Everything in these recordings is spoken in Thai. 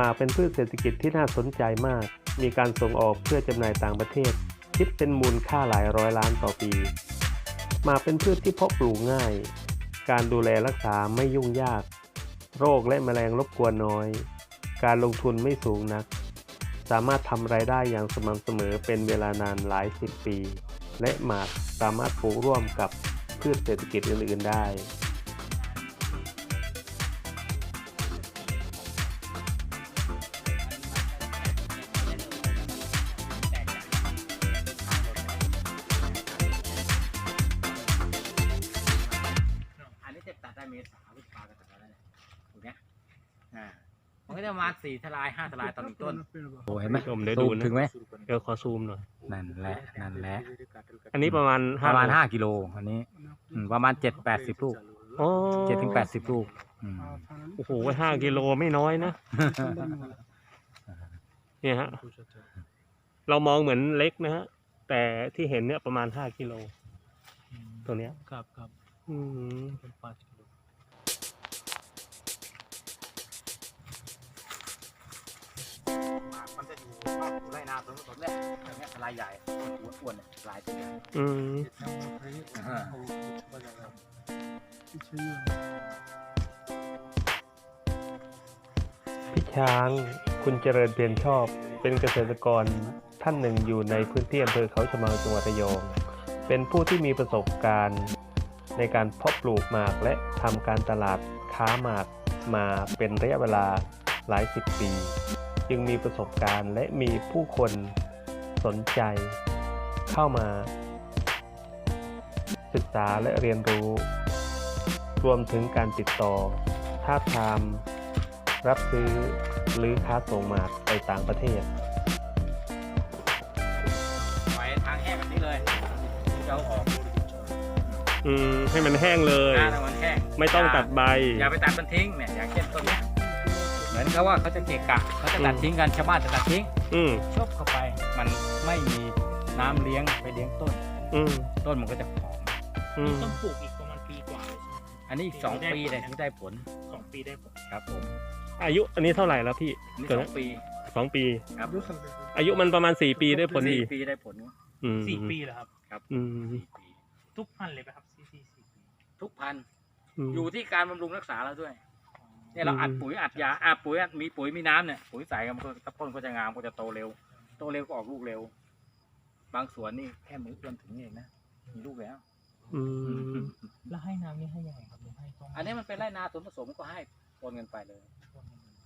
หมากเป็นพืชเศรษฐกิจที่น่าสนใจมาก มีการส่งออกเพื่อจำหน่ายต่างประเทศ คิดเป็นมูลค่าหลายร้อยล้านต่อปี หมากเป็นพืชที่เพาะปลูกง่าย การดูแลรักษาไม่ยุ่งยาก โรคและแมลงรบกวนน้อย การลงทุนไม่สูงนัก สามารถทำรายได้อย่างสม่ำเสมอเป็นเวลานานหลายสิบปี และหมากสามารถปลูกร่วมกับพืชเศรษฐกิจอื่น ๆ ได้ สี่ทลายห้าทลายต่อหนึ่งต้นโอ้เห็นไหมชมได้ดูนะถึงไหมเดี๋ยวขอซูมหน่อย นั่นแหละนั่นแหละ อันนี้ประมาณประมาณโลห้ากิโลอันนี้อืมประมาณเจ็ดแปดสิบลูกอ๋อเจ็ดถึงแปดสิบลูกอืมโอ้โหห้ากิโลไม่น้อยนะ เนี่ยฮะ เรามองเหมือนเล็กนะฮะ แต่ที่เห็นเนี่ยประมาณห้ากิโล ตัวเนี้ย ครับครับอืม เป็นปากิ โลมันจะอยู่นอกไรนาสวนผสมเนี่ยอย่างเงี้ยทลายใหญ่อ้วนๆลายตัวอืมพี่ช้างคุณเจริญเพียรชอบ เป็นเกษตรกรท่านหนึ่งอยู่ในพื้นที่อำเภอเขาชะเมาจังหวัดระยอง เป็นผู้ที่มีประสบการณ์ในการเพาะปลูกหมากและทำการตลาดค้าหมากมาเป็นระยะเวลาหลายสิบปี จึงมีประสบการณ์และมีผู้คนสนใจเข้ามา ศึกษาและเรียนรู้ รวมถึงการติดต่อท้าบทาม รับซื้อหรือค้าส่งหมากไปต่างประเทศปล่อยทางแห้งแบบนี้เลยจะเอาออกอืมให้มันแห้งเลย หน้าทางมันแห้งไม่ต้องตัดใบ อย่าไปตัดมันทิ้งเนี่ยอย่างเช่นต้นเนี้ยเห มือนเขาว่าเขาจะเกะกะเขาจะตัดอืมทิ้งกันชาวบ้านจะตัดทิ้งอืมชบเข้าไปมันไม่มีน้ำเลี้ยงไปเลี้ยงต้น อืมต้นมันก็จะผอม อืมต้องปลูกอีกประมาณปีกว่าเลยใช่ไหมอันนี้อีกสองปีเลยถึงได้ผลสองปีได้ผลครับผมอายุอันนี้เท่าไหร่แล้วพี่อันนี้ตัวสอนี้งปีสองปี ครับอายุมันประมาณสี่ปีได้ผลดีสี่ปีได้ผลอืมสี่ปีเหรอครับอืมสี่ปีทุกพันธุ์เลยไหมครับสี่สี่สี่ปีทุกพันธุ์มอยู่ที่การบำรุงรักษาเราด้วย เนี่ยเราอืมอัดปุ๋ยอัดยาอัดปุ๋ยอัดมีปุ๋ยมีน้ำเนี่ยปุ๋ยใส่กันมันก็ต้นก็จะงามก็จะโตเร็ว โตเร็วก็ออกลูกเร็ว บางสวนนี่แค่มือเอื้อมถึงนี่เองนะมีลูกแล้ว อืมแล้วให้น้ำนี่ให้ยังไงครับหรือให้ต้องอันนี้มันเป็นไรนาสวนผสมก็ให้ปนกันไปเลย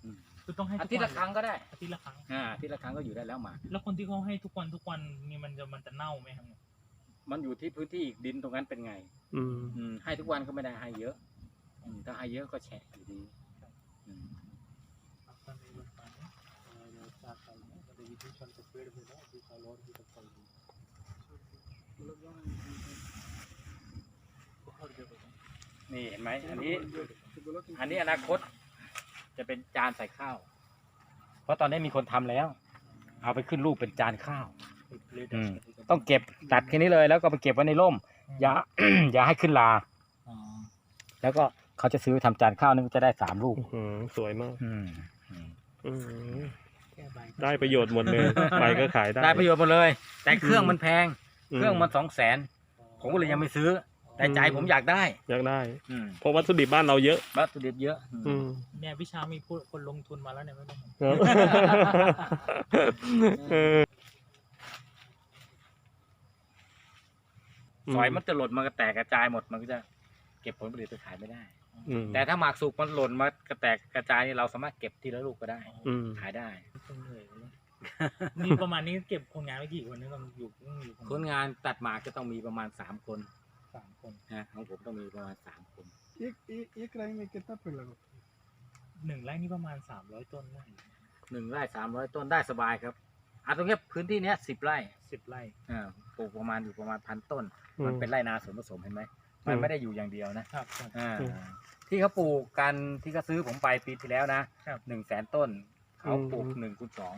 อืมคือต้องให้อาทุกทิตย์วัละครั้งก็ได้อาทิตย์ละครั้งอ่าอาทิตย์ละครั้งก็อยู่ได้แล้วหมากแล้วคนที่เขาให้ทุกวันทุกวันนี่มันจะมันจะเน่าไหมครับมันอยู่ที่พื้นที่ดินตรงนั้นเป็นไง อืมอืมให้ทุกวันก็ไม่ได้ให้เยอะอืมถ้าให้เยอะก็แฉะอยู่ดีอืม นี่เห็นไหมอันนี้ อันนี้อนาคต จะเป็นจานใส่ข้าว เพราะตอนนี้มีคนทำแล้ว เอาไปขึ้นรูปเป็นจานข้าวอืมต้องเก็บตัดแค่นี้เลยแล้วก็ไปเก็บไว้ในร่ม อย่าอย่าให้ขึ้นลาอ๋อแล้วก็เขาจะซื้อทำจานข้าวนึงจะได้สามลูกอืมสวยมากอืมอืมอืม แค่ใบได้ประโยชน์หมดเลยใบก็ขายได้ ได้ประโยชน์หมดเลย แต่เครื่องอืมมันแพง เครื่องมันสองแสนผมก็เลยยังไม่ซื้อ แต่ใจผมอยากได้ อยากได้ อืมเพราะวัตถุดิบบ้านเราเยอะ วัตถุดิบเยอะอืมเนี่ยพี่ช้างมีผู้คนลงทุนมาแล้วเนี่ยไม่ต้องห่วงครับเออสอยมันจะหล่นมันก็แตกกระจายหมดมันก็จะเก็บผลผลิตไปขายไม่ได้ อืมแต่ถ้าหมากสุกมันหล่นมากระแตกกระจายนี่เราสามารถเก็บทีละลูกก็ได้ อืมขายได้ ต้องเหนื่อยเลยนี่ประมาณนี้เก็บคนงานไว้กี่คนนี่ต้องอยู่ต้องอยู่ คนงานตัดหมากจะต้องมีประมาณสามคน สามคน นะของผมต้องมีประมาณสามคน एक एक एक राई में कितना पेड़ लगा หนึ่งไร่นี่ประมาณสามร้อยต้นได้ หนึ่งไร่สามร้อยต้นได้สบายครับอ่ะตรงเนี้ยพื้นที่เนี้ยสิบไร่ สิบไร่ อ่าปลูกประมาณอยู่ประมาณพันต้น อืม มันเป็นไร่นาสวนผสมเห็นไหมมันไม่ได้อยู่อย่างเดียวนะครับ ครับ อ่า อืม ที่เขาปลูกกันที่เขาซื้อผมไปปีที่แล้วนะครับ หนึ่งแสนต้น เ ขาปลูก อืม หนึ่งคูณสอง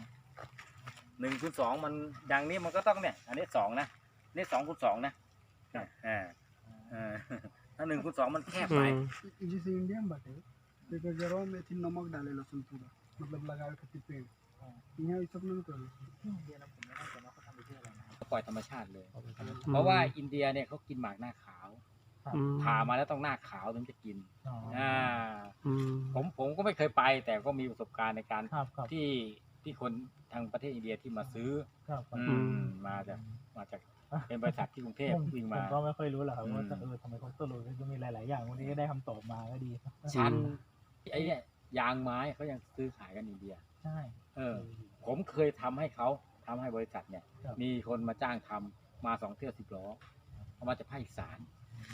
หนึ่งคูณสองมันอย่างนี้มันก็ต้องเนี่ย อันนี้สองนะนี่สองคูณสองนะอ่าอ่าอ่าถ้าหนึ่งคูณสองมันแคบ อื ไป ม जैसे इंडियन बात है तो जरा में थी नमक डाले लहसुन पूरा मतलब लगाए खेती पेड़ यहाँ ये सब नहीं तो ที่อินเดียนะผมไม่แน่ใจว่าเขาทำไปเพื่ออะไรนะครับ ก็ปล่อยธรรมชาติเลย เพราะว่าอินเดียเนี่ยเขากินหมากหน้าขาว ว อืมผ่ามาแล้วต้องหน้าขาวถึงจะกินอ๋ออ่าอืมผมผมก็ไม่เคยไป แต่ก็มีประสบการณ์ในการครับครับที่ที่คนทางประเทศอินเดียที่มาซื้อครับครับ อืมมาจากมาจากเป็นบริษัทที่กรุงเทพผมวิ่งผมมา ก็ไม่ค่อยรู้หรอกครับว่าอืม เออทำไมเขาตกลงก็มีหลาย ๆ อย่างวันนี้ก็ได้คำตอบมาก็ดีชั้นไอ้เนี่ยยางไม้เขายังซื้อขายกันอินเดีย ใช่เออ ผมเคยทำให้เขาทำให้บริษัทเนี่ย ครับมีคนมาจ้างทำมาสองเที่ยวสิบล้อเอามาจากภาคอีสาน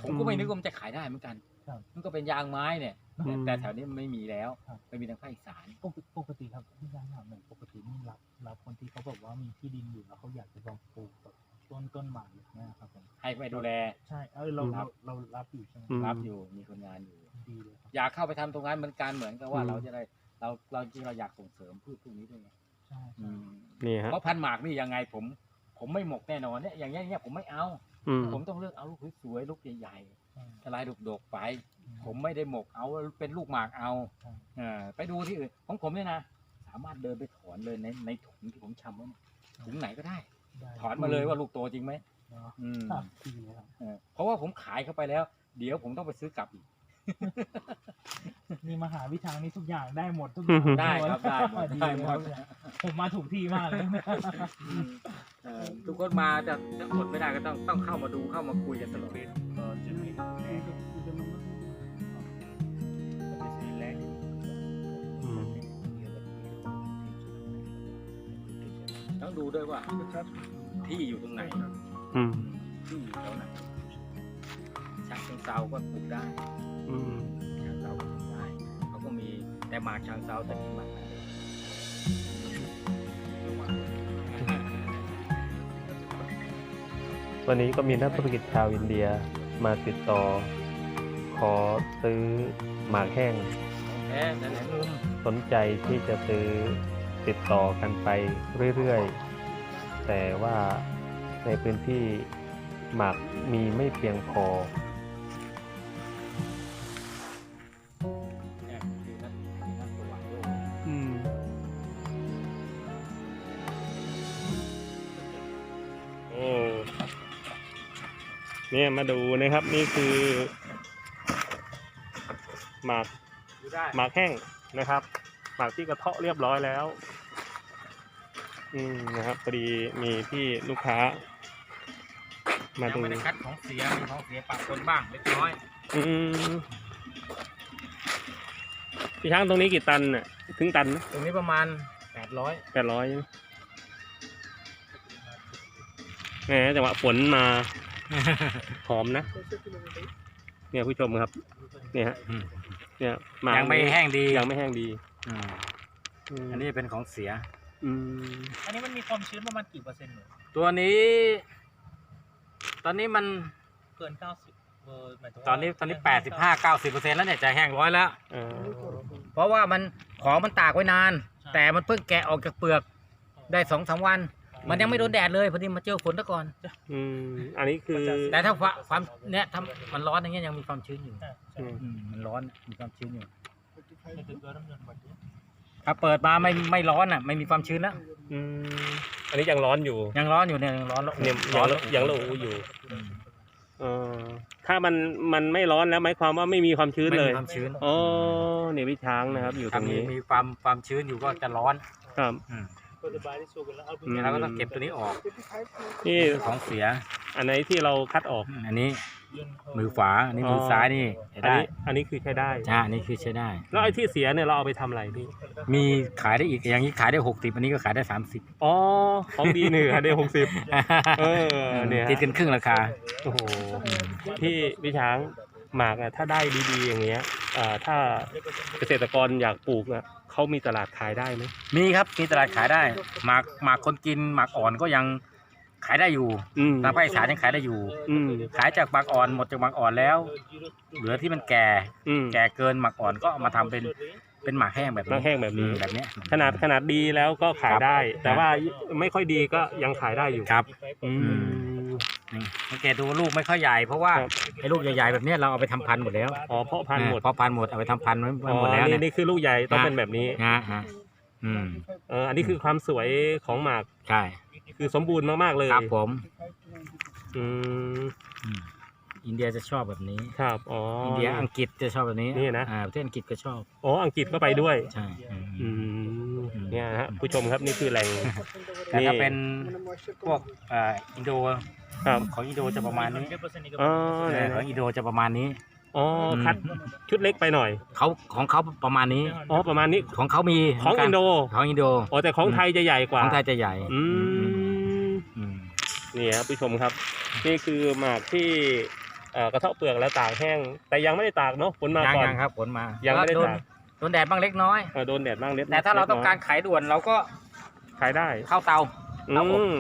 ผมก็ไม่นึกว่ามันจะขายได้เหมือนกัน ครับมันก็เป็นยางไม้เนี่ย อืม แต่แถวนี้มันไม่มีแล้วครับ ไม่มีทางภาคอีสานปกติปกติครับที่ร้านถามหน่อยปกตินี่รับรับคนที่เขาบอกว่ามีที่ดินอยู่แล้วเขาอยากจะลองปลูกแบบต้นต้นหมากอย่างเงี้ยครับผมให้ไปดูแล ใช่เออเราครัเราบเรารับอยู่ใช่ไหมอืม รับอยู่มีคนงานอยู่ ดีเลยครับ อยากเข้าไปทำตรงนั้นเหมือนกันเหมือนกับว่าอืม เราจะได้เราเราจริงเราอยากส่งเสริมพืชพวกนี้ด้วยไงใช่อืมนี่ฮะ เพราะพันธุ์หมากนี่ยังไงผม ผมไม่หมกแน่นอนเนี่ยอย่างเงี้ยอย่างเงี้ยผมไม่เอา อืม ผมต้องเลือกเอาลูกสวยๆลูกใหญ่ใช่ๆทลายดกๆไป ผมไม่ได้หมกเอาเป็นลูกหมากเอาใช่เออไปดูที่อื่นของผมเนี่ยนะสามารถเดินไปถอนเลยในในถุงที่ผมชำไว้เนี่ยถุงไหนก็ได้ได้ถอนมาเลยว่าลูกโตจริงไหมเนาะอืมครับดีเลยครับ เออเพราะว่าผมขายเข้าไปแล้ว เดี๋ยวผมต้องไปซื้อกลับอีก นี่มหาวิทางนี้ทุกอย่างได้หมดทุกอย่างได้ครับได้หมดได้หมด ผมมาถูกที่มากเลยทุกคนมาจะจะอดไม่ได้ก็ต้องต้องเข้ามาดูเข้ามาคุยกันตลอด ต้องดูด้วยว่าที่อยู่ตรงไหนที่อยู่แถวไหนชักเชิงเซาก็ปลูกได้ อืมฉะเชิงเซาก็ปลูกได้เขาก็มีแต่หมากฉะเชิงเซาแต่กินหมากวันนี้ก็มีนักธุรกิจชาวอินเดียมาติดต่อ ขอซื้อหมากแห้งแท้แต่ไหนมุมสนใจที่จะซื้อติดต่อกันไปเรื่อยๆ แต่ว่าในพื้นที่หมากมีไม่เพียงพอ เนี่ยมาดูนะครับนี่คือหมากดูได้หมากแห้งนะครับ หมากที่กระเทาะเรียบร้อยแล้ว อืมนะครับพอดีมีที่ลูกค้า มายังดูไม่ได้คัดของเสียมีของเสียปะปนบ้างเล็กน้อย อืมพี่ช้างตรงนี้กี่ตันน่ะถึงตันไหมตรงนี้ประมาณแปดร้อยแปดร้อยแหมจังหวะฝนมา หอมนะ เนี่ยผู้ชมครับเนี่ยเนี่ยายังไม่แห้งดียังไม่แห้งดีอันนี้เป็นของเสียอันนี้มันมีความชื้นประมาณกี่เปอร์เซ็นต์เหรอตัวนี้ ตอนนี้มัน เกินเก้าสิบเออหมตอนนี้ตอนนี้แปดสิบห้าเก้าสิบเปอร์เซ็นต์แล้วเนี่ยจะแห้งร้อยแล้วเพราะว่ามันของมันตากไว้นาน แต่มันเพิ่งแกะออกจากเปลือกได้สองสามวัน มันยังไม่โดนแดดเลยพอดีมาเจอฝนซะก่อน อืมอันนี้คือแต่ถ้าความความเนี่ยถ้ามันร้อนอย่างเงี้ยยังมีความชื้นอยู่ใช่อืใช่มอืมมันร้อนมีความชื้นอยู่นี่คือเกลือน้ำเงินหมดเลยถ้าเปิดมาไม่ไม่ร้อนอะ ไม่มีความชื้นแล้วอืมอันนี้ยังร้อนอยู่ยังร้อนอยู่เนี่ยยังร้อนแล้วเนี่ยร้ยัองนแล้วยังระอุอยู่อืมเออถ้ามันมันไม่ร้อนแล้วหมายความว่าไม่มีความชื้นไม่เลมียความชื้นอ๋อเนี่ยพี่ช้างนะครับ อยู่ตถ้ารงมีนี้มีความความชื้นอยู่ก็จะร้อนครับ อืม ก็จะบายที่สูงกันแล้วเอาไปอืมแล้วก็ต้องเก็บตัวนี้ออกนี่ของเสีย อันไหนที่เราคัดออก อันนี้ยื่นเข้ามือขวาอันนี้มือซ้ายนี่ใช้อันได้นี้อันนี้คือใช้ได้ใช่อันนี้คือใช้ได้ แล้วไอ้ที่เสียเนี่ยเราเอาไปทำอะไรพี่ มีขายได้อีกอย่างนี้ขายได้หกสิบอันนี้ก็ขายได้สามสิบอ๋อ ของดีหนึ่งอะเดหกสิบเออเนี่ยติดกันครึ่งราคา โอ้โห พี่พี่ช้างหมากอะถ้าได้ดีๆอย่างเงี้ยเอ่อถ้าเกษตรกรอยากปลูกอะ เขามีตลาดขายได้ไหมมีครับมีตลาดขายได้หมากหมากคนกินหมากอ่อนก็ยังขายได้อยู่อืมทางภาคอีสานยังขายได้อยู่ อืมขายจากหมากอ่อนหมดจากหมากอ่อนแล้ว เหลือที่มันแก่ อืมแก่เกินหมากอ่อนก็เอามาทำเป็นเป็นหมากแห้งแบบหมากแห้งแบบนี้อืมแบบเนี้ย ขนาดขนาดดีแล้วก็ขายได้ครับแต่ว่าไม่ค่อยดีก็ยังขายได้อยู่ครับ อืมนี่ สังเกตดูลูกไม่ค่อยใหญ่เพราะว่าครับ ไอ้ลูกใหญ่ๆแบบเนี้ยเราเอาไปทำพันธุ์หมดแล้วอ๋อเพาะพันธุ์หมดเพราะพันธุ์หมดเอาไปทำพันธุ์ไว้อ๋อหมดแล้วนี่เนี่ยนี่คือลูกใหญ่ต้องเป็นแบบนี้นะฮะอืมเอออันนี้คือความสวยของหมากใช่คือสมบูรณ์มากๆเลยครับผมอืมอืมอินเดียจะชอบแบบนี้ ครับอ๋ออิอินเดียอังกฤษจะชอบแบบนี้นี่นะ อ่าประเทศอังกฤษก็ชอบ อ๋ออังกฤษก็ไปด้วย ใช่อืม อืมเนี่ยนะฮะผู้ชมครับนี่คือแหล่ง แต่ถ้าเป็น moisture พวกอ่าอินโด ครับ ของอินโดจะประมาณนี้อ๋อเอไหนอๆของอินโดจะประมาณนี้ อ๋อคัดชุดเล็กไปหน่อย เขาของเขาประมาณนี้ อ๋อ ประมาณนี้ ของเขามีของเหมืกัอินโดของอินโด อ๋อ แต่ของไทยจะใหญ่กว่าของไทยจะใหญ่อืม อืม นี่ครับผู้ชมครับ นี่คือหมากที่เอ่อกระเทาะเปลือกแล้วตากแห้ง แต่ยังไม่ได้ตากเนาะฝนมายังก่อน ยังครับผลมายังไม่ได้โดนตาก โดนแดดบ้างเล็กน้อย เออโดนแดดบ้างเล็ดแต่ถ้าเราต้องการล็น้ยขายด่วนเราก็ขายได้ เข้าเตา อืครับผมม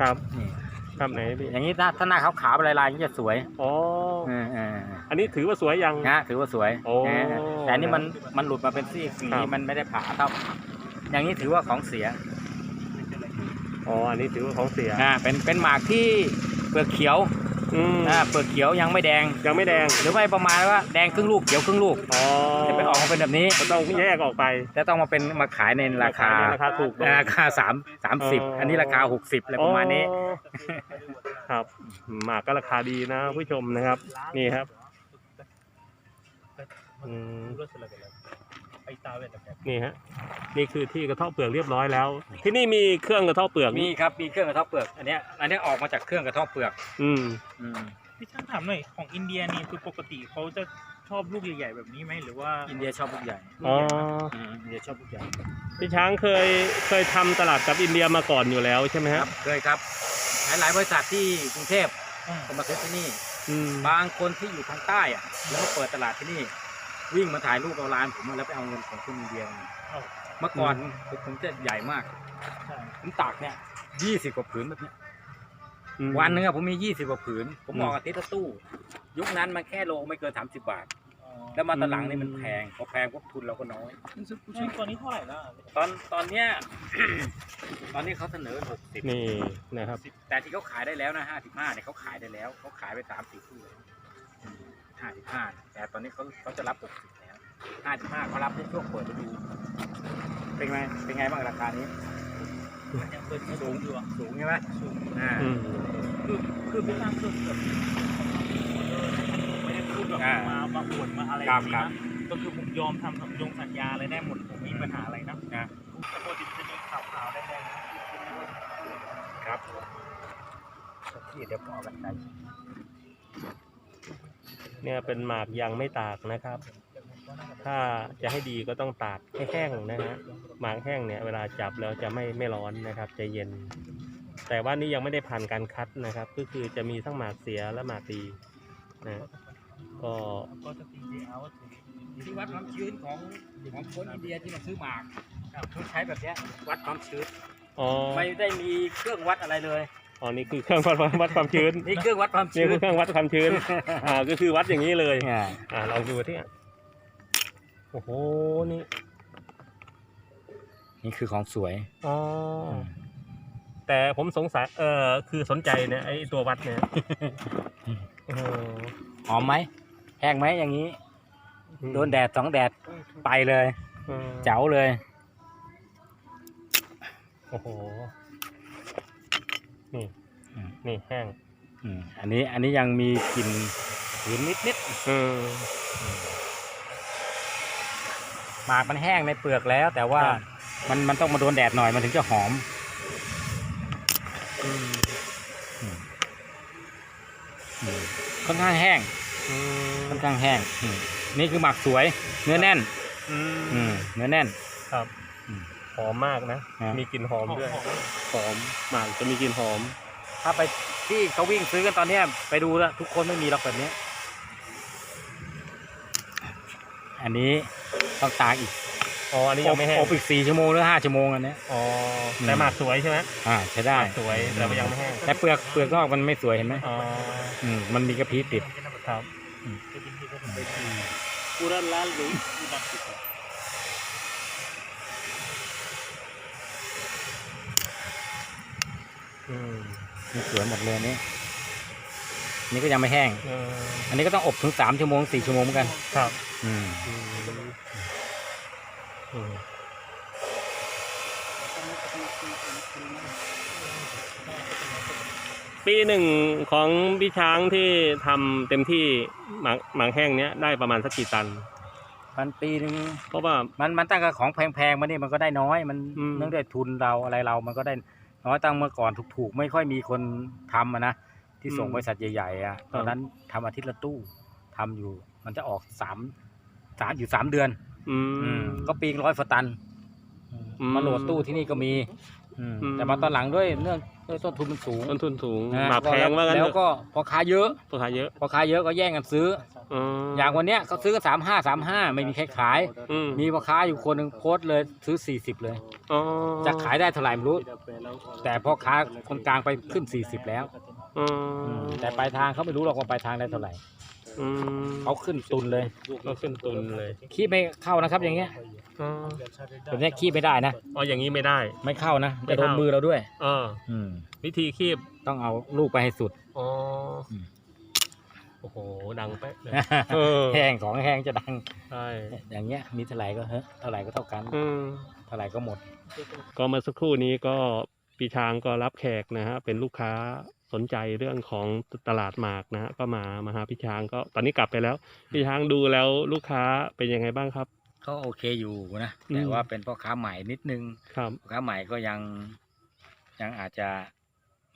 ครับ นี่ ครับไหนพี่อย่างนี้ถ้าถ้าหน้าขาวๆลายๆอย่างนี้จะสวยอ๋อเออเอออันนี้ถือว่าสวยยัง นะถือว่าสวยโอ้เออแต่อันนี้มันมันหลุดมาเป็นซี่สีครับ มันไม่ได้ผ่าเท่าอย่างนี้ถือว่าของเสียอ๋ออันนี้ถือว่าของเสียอ่าเป็นเป็นหมากที่เปลือกเขียว อืมอ่าเปลือกเขียวยังไม่แดง ยังไม่แดงหรือไม่ประมาณว่าแดงครึ่งลูกเขียวครึ่งลูกอ๋อจะไปออกมาเป็นแบบนี้มันต้องแยกออกไปจะต้องมาเป็นมาขายในราคาในราคาถูกลง ราคาสามสามสิบอ๋ออั อันนี้ราคาหกสิบอะไรประมาณนี้ อ๋อครับหมากก็ราคาดีนะผู้ชมนะครับ นี่ครับอืม นี่ฮะนี่คือที่กระเทาะเปลือกเรียบร้อยแล้ว ที่นี่มีเครื่องกระเทาะเปลือกมีครับมีเครื่องกระเทาะเปลือกอันเนี้ยอันเนี้ยออกมาจากเครื่องกระเทาะเปลือก อืมอืมพี่ช่างถามหน่อยของอินเดียนี่คือปกติเขาจะชอบลูกใหญ่ๆแบบนี้ไหมหรือว่าอินเดียชอบลูกใหญ่อ๋ออืมอินเดียชอบลูกใหญ่พี่ช้างเคยเคยทำตลาดกับอินเดียมาก่อนอยู่แล้วใช่ไหมคครัรับบเคยครับหลายหลายๆบริษัทที่กรุงเทพอืมก็มาซื้อที่นี่อืมบางคนที่อยู่ทางใต้อะแล้วมาเปิดตลาดที่นี่ วิ่งมาถ่ายรูปเอาร้านผมแล้วไปเอาเงินของคนอินเดียมาเมื่อก่อนผมจะใหญ่มากใช่ผมตากเนี่ยยี่สิบกว่าผืนแบบเนี้ยอืมวันหนึงอะผมมียี่สิบกว่าผืนผมอืมออกอาทิตย์ละตู้ ยุคนั้นมันแค่โลไม่เกินสามสิบบาท แล้วมาตอนหลังนี่มันแพงพอแพงพวกทุนเราก็น้อยซึ่งตัวนี้เท่าไหร่แล้วอะตอนตอนเนี้ย ตอนนี้เขาเสนอหกสิบนี่นะครับ แต่ที่เขาขายได้แล้วนะห้าสิบห้าเนี่ยเขาขายได้แล้วเขาขายไปสามสี่ตู้ ห้าสิบห้าแต่ตอนนี้เขาเขาจะรับหกสิบแล้วห้าสิบห้าเขารับในช่วงเปิดฤดูเป็นไงเป็นไงบ้างราคานี้ยังเปิดไม่สูงอยู่อะสูงใช่ไหมอ่าอืมคือคือพี่ช่างคือแบบไม่ได้พูดแบบอ่ามามาอวดมาอะไรครับอย่างครันี้บนะก็คือผมยอมทำสัญญงสัญญาอะไรได้หมดผมไม่มีปัญหาอะไรนะนะแต่ปกติจะมีข่าวข่าวๆได้แดงๆนะครับที่เดี๋ยวผมเอากันไกล เนี่ยเป็นหมากยังไม่ตากนะครับ ถ้าจะให้ดีก็ต้องตากให้แห้งนะฮะหมากแห้งเนี่ยเวลาจับแล้วจะไม่ไม่ร้อนนะครับจะเย็น แต่ว่านี่ยังไม่ได้ผ่านการคัดนะครับ ก็คือจะมีทั้งหมากเสียและหมากดีนะก็ก็จะตีเอาว่าถือที่วัดความชื้นของของคนอินเดียที่มาซื้อหมากเขาใช้แบบเนี้ยวัดความชื้นอ๋อไม่ได้มีเครื่องวัดอะไรเลย อ๋อนี่คือเครื่องวัดวัดความชื้นนี่เครื่องวัดความนี่ชื้น คือเครื่องวัดความชื้น อ่าก็คือวัดอย่างนี้เลย อ่าอ่าลองดูที่โอ้โหนี่นี่คือของสวยอ๋อแต่ผมสงสัยเออคือสนใจเนี่ยไอ้ตัววัดเนี่ยโอ้โหหอมไหมแห้งไหมอย่างนี้ โดนแดดสองแดดไปเลยอืมเจ๋าเลย โอ้โห นี่อืมนี่แห้งอืมอันนี้อันนี้ยังมีกลิ่นหืนนิดนิดอืมๆหมากมันแห้งในเปลือกแล้ว แต่ว่าครับ มันมันต้องมาโดนแดดหน่อยมันถึงจะหอม อืมอืมค่อนข้างแห้ง อืมค่อนข้างแห้งอืมนี่คือหมักสวย เนื้อแน่น อือืมมเนื้อแน่นครับ อืม หอมมากนะมีกลิ่นหอมด้วย หอมหมากจะมีกลิ่นหอม ถ้าไปที่เขาวิ่งซื้อกันตอนนี้ไปดูแล้วทุกคนไม่มีหรอกแบบนี้อันนี้ต้องตากอีกอ๋ออันนี้ยังไม่แห้งอบอีกสี่ชั่วโมงหรือห้าชั่วโมงอันเนี้ย อ๋อแต่หมากสวยใช่ไหมอ่าใช้ได้สวยแต่วยังไม่แห้งแต่เปลือกเปลือกนอกมันไม่สวยเห็นไหมอ๋ออืมมันมีกระพี้ติด ครับ อืม Kurang lalu, udah kita. สวยหมดเลยอันนี้นี่ก็ยังไม่แห้งเอออันนี้ก็ต้องอบถึงสามชั่วโมงสี่ชั่วโมงเหมือนกัน ครับ อืมอืมอืมปีหนึ่งของพี่ช้างที่ทำเต็มที่หมากหมากแห้งเนี้ยได้ประมาณสักกี่ตัน มันปีหนึ่งเพราะว่า มันมันตั้งแต่ของแพงๆมานี่มันก็ได้น้อย มันอืม เนื่องด้วยทุนเราอะไรเรามันก็ได้ น้อยตั้งเมื่อก่อนถูกๆ ไม่ค่อยมีคนทำอะนะที่ส่งบริษัทใหญ่ๆอะตอนนั้นทำอาทิตย์ละตู้ทำอยู่ มันจะออกสามสามอยู่สามเดือน อือืมม ก็ปีร้อยฟตันอืมอืมมาโหลดตู้ที่นี่ก็มี อืมอืม แต่มาตอนหลังด้วยเนื่อง ด้วยต้นทุนมันสูงต้นทุนสูงนะหมากแพงว่างั้นแล้วเถอะก็พอค้าเยอะราคาเยอะพอค้าเยอะก็แย่งกันซื้ออ๋อออย่างวันเนี้ยเขาซื้อกันสามห้าสามห้าไม่มีใครขายอืมมีพ่อค้าอยู่คนหนึ่งโพสต์เลยซื้อสี่สิบเลยอ๋อจะขายได้เท่าไหร่ไม่รู้ แต่พ่อค้าคนกลางไปขึ้นสี่สิบแล้วอ๋ออืมแต่ปลายทางเขาไม่รู้หรอกว่าปลายทางได้เท่าไหร่ อืมเขาขึ้นตุนเลยก็ขึ้นตุนเลยขี้ไม่เข้านะครับ อย่างเงี้ยอ๋อแบบเนี้ยขี้ไม่ได้นะอ๋ออย่างนี้ไม่ได้ ไม่เข้านะไม่จะโดนเข้ามือเราด้วยอ๋ออืมวิธีคีบต้องเอาลูกไปให้สุด อ๋ออม โอ้โหดังเป๊ะเลยเออแห้งของแห้งจะดัง ใช่อย่างเงี้ยมีเท่าไหร่ก็เฮ้เท่าไหร่ก็เท่ากันอืม เท่าไหร่ก็หมด ก็เมื่อสักครู่นี้ก็ปีช้างก็รับแขกนะฮะเป็นลูกค้า สนใจเรื่องของตลาดหมากนะฮะก็มามาหาพี่ช้างก็ตอนนี้กลับไปแล้ว พี่ช้างดูแล้วลูกค้าเป็นยังไงบ้างครับ ก็โอเคอยู่นะอืมแต่ว่าเป็นพ่อค้าใหม่นิดนึงครับพ่อค้าใหม่ก็ยังยังอาจจะ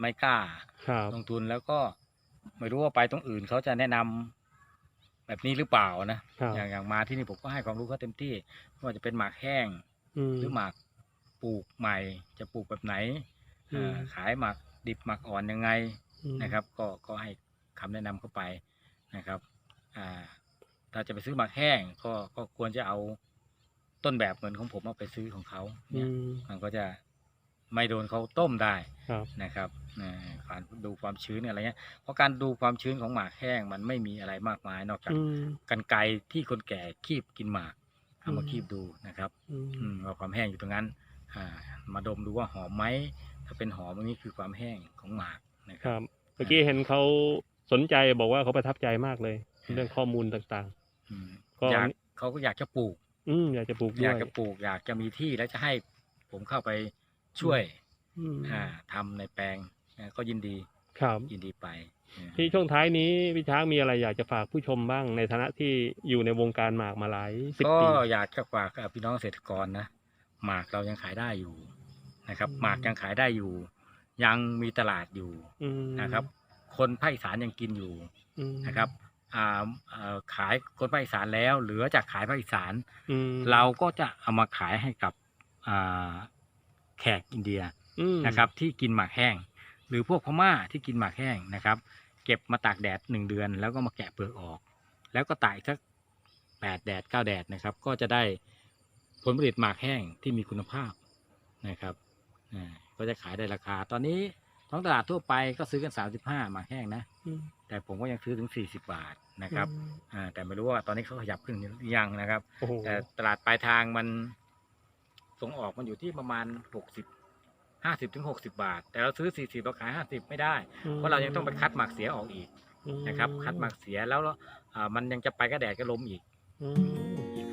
ไม่กล้าครับลงทุนแล้วก็ไม่รู้ว่าไปตรงอื่นเขาจะแนะนำแบบนี้หรือเปล่านะครับอย่างอย่างมาที่นี่ผมก็ให้ความรู้เขาเต็มที่ไม่ว่าจะเป็นหมากแห้งอืมหรือหมากปลูกใหม่ จะปลูกแบบไหนอืมอ่าขายหมาก ดิบหมากอ่อนยังไงอืมนะครับ ก็ก็ให้คำแนะนำเข้าไปนะครับอ่าถ้าจะไปซื้อหมากแห้งก็ก็ควรจะเอาต้นแบบเหมือนของผมเอาไปซื้อของเขาอืเนี่ยมมันก็จะไม่โดนเขาต้มได้ครับนะครับอ่าการดูความชื้นอะไรเงี้ย เพราะการดูความชื้นของหมากแห้งมันไม่มีอะไรมากมาย นอกจากอืมกันไกรที่คนแก่คีบกินหมากเอามาอืมคีบดูนะครับอืมอืมว่าความแห้งอยู่ตรงนั้นอ่า มาดมดูว่าหอมไหมถ้าเป็นหอมอันนี้คือความแห้งของหมากนะคครับรับ เมื่อกี้เห็นเขาสนใจบอกว่าเขาประทับใจมากเลย เรื่องข้อมูลต่างอืมก็อยากเขาก็อยากจะปลูกๆอืมอยากจะปลูกด้อวยยากจะปลูกอยากจะมีที่แล้วจะให้ผมเข้าไปช่วยอืมอ่าทำในแปลงอ่าก็ยินดีครับยินดีไปอ่าที่ช่วงท้ายนี้พี่ช้างมีอะไรอยากจะฝากผู้ชมบ้างในฐานะที่อยู่ในวงการหมากมาหลายสิบก็ปีอยากจะฝากกับพี่น้องเกษตรกรนะ หมากเรายังขายได้อยู่นะครับอืมหมากยังขายได้อยู่ ยังมีตลาดอยู่อืมนะครับ คนภาคอีสานยังกินอยู่อืมนะครับอ่าเอ่อขายคนภาคอีสานแล้วเหลือจากขายภาคอีสานอืมเราก็จะเอามาขายให้กับอ่าแขกอินเดียอืมนะครับ ที่กินหมากแห้ง หรือพวกพม่าที่กินหมากแห้งนะครับ เก็บมาตากแดดหนึ่งเดือน แล้วก็มาแกะเปลือกออก แล้วก็ตากอีกสักแปดแดดเก้าแดดนะครับ ก็จะได้ ผลผลิตหมากแห้งที่มีคุณภาพนะครับอ่าก็จะขายได้ราคา ตอนนี้ท้องตลาดทั่วไปก็ซื้อกันสามสิบห้าหมากแห้งนะอืมแต่ผมก็ยังซื้อถึงสี่สิบาทนะครับอืมอ่าแต่ไม่รู้ว่าตอนนี้เขาขยับขึ้นหรือยังนะครับโอ้โหแต่ตลาดปลายทางมันส่งออกมันอยู่ที่ประมาณหกสิบห้าสิบถึงหกสิบาท แต่เราซื้อสี่สิบเราขายห้าสิบไม่ได้ เพราะเรายังต้องไปคัดหมากเสียออกอีกอืมนะครับ คัดหมากเสียแล้วอ่ามันยังจะไปก็แดดก็ล้มอีกอืม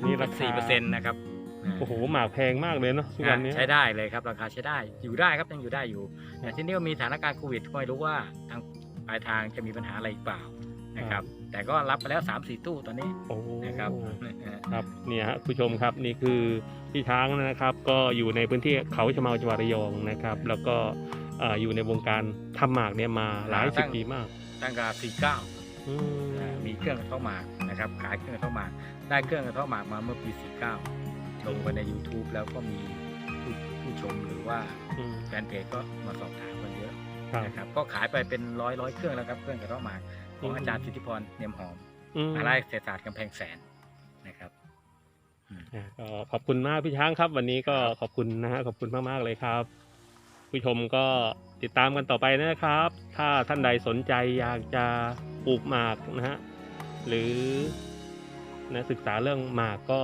นี่ราคาสี่เปอร์เซ็นต์นะครับา โอ้โหหมากแพงมากเลยเนาะทุกวันนี้ใช้ได้เลยครับราคาใช้ได้อยู่ได้ครับยังอยู่ได้อยู่แต่ที่นี่ก็มีสถานการณ์โควิดก็ไม่รู้ว่าทางปลายทางจะมีปัญหาอะไรอีกเปล่านะครับ แต่ก็รับไปแล้วสามสี่ตู้ตอนนี้โอ้นะครับครับเนี่ยฮะผู้ชมครับนี่คือพี่ช้างนะครับ ก็อยู่ในพื้นที่เขาชะเมาจังหวัดระยองนะครับ แล้วก็เอ่ออยู่ในวงการทำหมากเนี่ยมาหลายสิบปีมากตั้งแต่สี่เก้าอืมมีเครื่องกระเทาะหมากนะครับขายเครื่องกระเทาะหมากได้เครื่องกระเทาะหมากมาเมื่อปี49 ลงไปใน YouTube แล้วก็มีผู้ผู้ชมหรือว่าอืมแฟนเพจก็มาสอบถามกันเยอะครับนะครับก็ขายไปเป็นร้อยร้อยเครื่องแล้วครับเครื่องกระเทาะหมากของอืมอาจารย์สิทธิพรเนียมหอมอืมมหาลัยเศรษฐศาสตร์กำแพงแสนนะครับอืมอะก็ขอบคุณมากพี่ช้างครับ วันนี้ก็ขอบคุณนะฮะขอบคุณมากๆเลยครับผู้ชมก็ติดตามกันต่อไปนะครับ ถ้าท่านใดสนใจอยากจะปลูกหมากนะฮะหรือนะศึกษาเรื่องหมากก็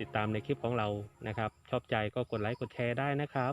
ติดตามในคลิปของเรานะครับ ชอบใจก็กดไลค์กดแชร์ได้นะครับ